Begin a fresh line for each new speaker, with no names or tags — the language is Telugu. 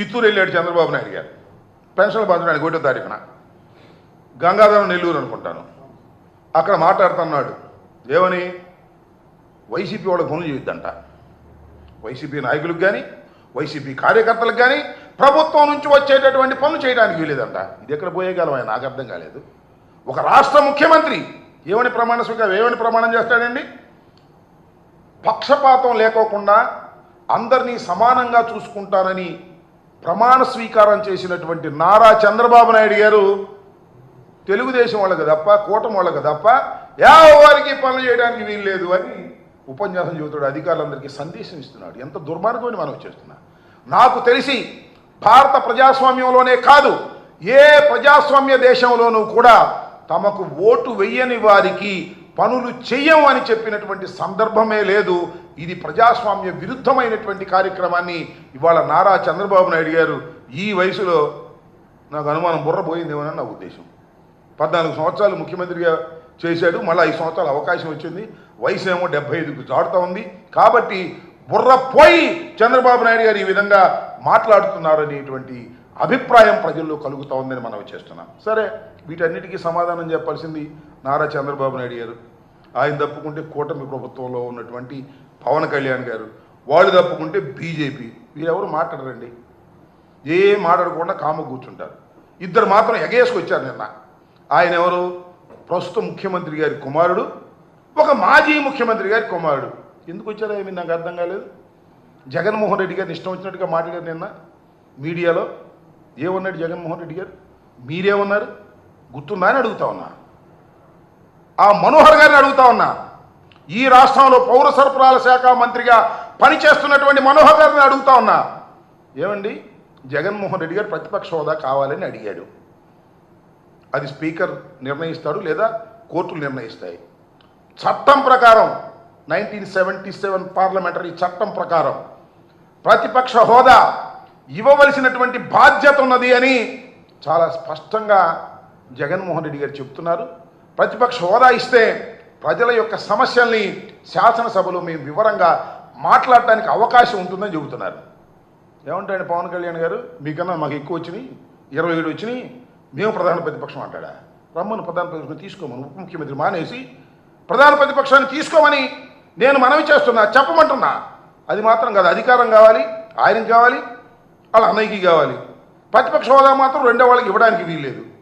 చిత్తూరు వెళ్ళాడు చంద్రబాబు నాయుడు గారు. పెన్షన్లు పంచడానికి ఒకటో తారీఖున. గంగాధరం నెల్లూరు అనుకుంటాను. అక్కడ మాట్లాడుతున్నాడు. ఏమని? వైసీపీ వాళ్ళకి పనులు చేయొద్దంట. వైసీపీ నాయకులకు కానీ వైసీపీ కార్యకర్తలకు కానీ ప్రభుత్వం నుంచి వచ్చేటటువంటి పనులు చేయడానికి వీలేదంట. ఇది ఎక్కడ పోయేయగలం ఆయన? నాకు అర్థం కాలేదు. ఒక రాష్ట్ర ముఖ్యమంత్రి ఏమని ప్రమాణ స్వీకారం ఏమని ప్రమాణం చేస్తాడండి? పక్షపాతం లేకోకుండా అందరినీ సమానంగా చూసుకుంటానని ప్రమాణ స్వీకారం చేసినటువంటి నారా చంద్రబాబు నాయుడు గారు తెలుగుదేశం వాళ్ళకి తప్ప కూటమి వాళ్ళకి తప్ప ఎవరికి పనులు చేయడానికి వీలు లేదు అని ఉపన్యాసం చెబుతాడు అధికారులందరికీ సందేశం ఇస్తున్నాడు. ఎంత దుర్మార్గమని మనం చేస్తున్నా. నాకు తెలిసి భారత ప్రజాస్వామ్యంలోనే కాదు ఏ ప్రజాస్వామ్య దేశంలోనూ కూడా తమకు ఓటు వెయ్యని వారికి పనులు చెయ్యం అని చెప్పినటువంటి సందర్భమే లేదు. ఇది ప్రజాస్వామ్య విరుద్ధమైనటువంటి కార్యక్రమాన్ని ఇవాళ నారా చంద్రబాబు నాయుడు గారు ఈ వయసులో నాకు అనుమానం బుర్రపోయిందేమని నా ఉద్దేశం. పద్నాలుగు సంవత్సరాలు ముఖ్యమంత్రిగా చేశాడు. మళ్ళీ ఐదు సంవత్సరాలు అవకాశం వచ్చింది. వయసు ఏమో డెబ్బై ఐదుకు జాడుతూ ఉంది. కాబట్టి బుర్ర పోయి చంద్రబాబు నాయుడు గారు ఈ విధంగా మాట్లాడుతున్నారనేటువంటి అభిప్రాయం ప్రజల్లో కలుగుతూ ఉందని మనం చేస్తున్నాం. సరే వీటన్నిటికీ సమాధానం చెప్పాల్సింది నారా చంద్రబాబు నాయుడు గారు ఆయన తప్పుకుంటే కూటమి ప్రభుత్వంలో ఉన్నటువంటి పవన్ కళ్యాణ్ గారు వాళ్ళు తప్పుకుంటే బీజేపీ. వీరెవరు మాట్లాడరండి? ఏం మాట్లాడకుండా కామ కూర్చుంటారు. ఇద్దరు మాత్రం ఎగేసుకొచ్చారు నిన్న. ఆయన ఎవరు? ప్రస్తుత ముఖ్యమంత్రి గారి కుమారుడు ఒక మాజీ ముఖ్యమంత్రి గారి కుమారుడు. ఎందుకు వచ్చారో ఏమి నాకు అర్థం కాలేదు. జగన్మోహన్ రెడ్డి గారిని ఇష్టం వచ్చినట్టుగా మాట్లాడారు నిన్న మీడియాలో. ఏమన్నాడు జగన్మోహన్ రెడ్డి గారు? మీరేమన్నారు? గుర్తుందా అని అడుగుతా ఉన్నా. ఆ మనోహర్ గారిని అడుగుతా ఉన్నా. ఈ రాష్ట్రంలో పౌర సరఫరాల శాఖ మంత్రిగా పనిచేస్తున్నటువంటి మనోహర్ గారిని అడుగుతా ఉన్నా. ఏమండి? జగన్మోహన్ రెడ్డి గారు ప్రతిపక్ష హోదా కావాలని అడిగాడు. అది స్పీకర్ నిర్ణయిస్తాడు లేదా కోర్టులు నిర్ణయిస్తాయి. చట్టం ప్రకారం నైన్టీన్ సెవెంటీ సెవెన్ పార్లమెంటరీ చట్టం ప్రకారం ప్రతిపక్ష హోదా ఇవ్వవలసినటువంటి బాధ్యత ఉన్నది అని చాలా స్పష్టంగా జగన్మోహన్ రెడ్డి గారు చెప్తున్నారు. ప్రతిపక్ష హోదా ఇస్తే ప్రజల యొక్క సమస్యల్ని శాసనసభలో మేము వివరంగా మాట్లాడటానికి అవకాశం ఉంటుందని చెబుతున్నారు. ఏమంటాడు పవన్ కళ్యాణ్ గారు? మీకన్నా మాకు ఎక్కువ వచ్చినాయి ఇరవై ఏడు వచ్చినాయి. మేము ప్రధాన ప్రతిపక్షం అంటాడా? రమ్మను ప్రధాన ప్రతిపక్షం తీసుకోమని ఉప ముఖ్యమంత్రి మానేసి ప్రధాన ప్రతిపక్షాన్ని తీసుకోమని నేను మనవి చేస్తున్నా చెప్పమంటున్నా. అది మాత్రం కాదు అధికారం కావాలి ఆయనకి కావాలి వాళ్ళ అన్నయ్యకి కావాలి. ప్రతిపక్ష హోదా మాత్రం రెండో వాళ్ళకి ఇవ్వడానికి వీల్లేదు.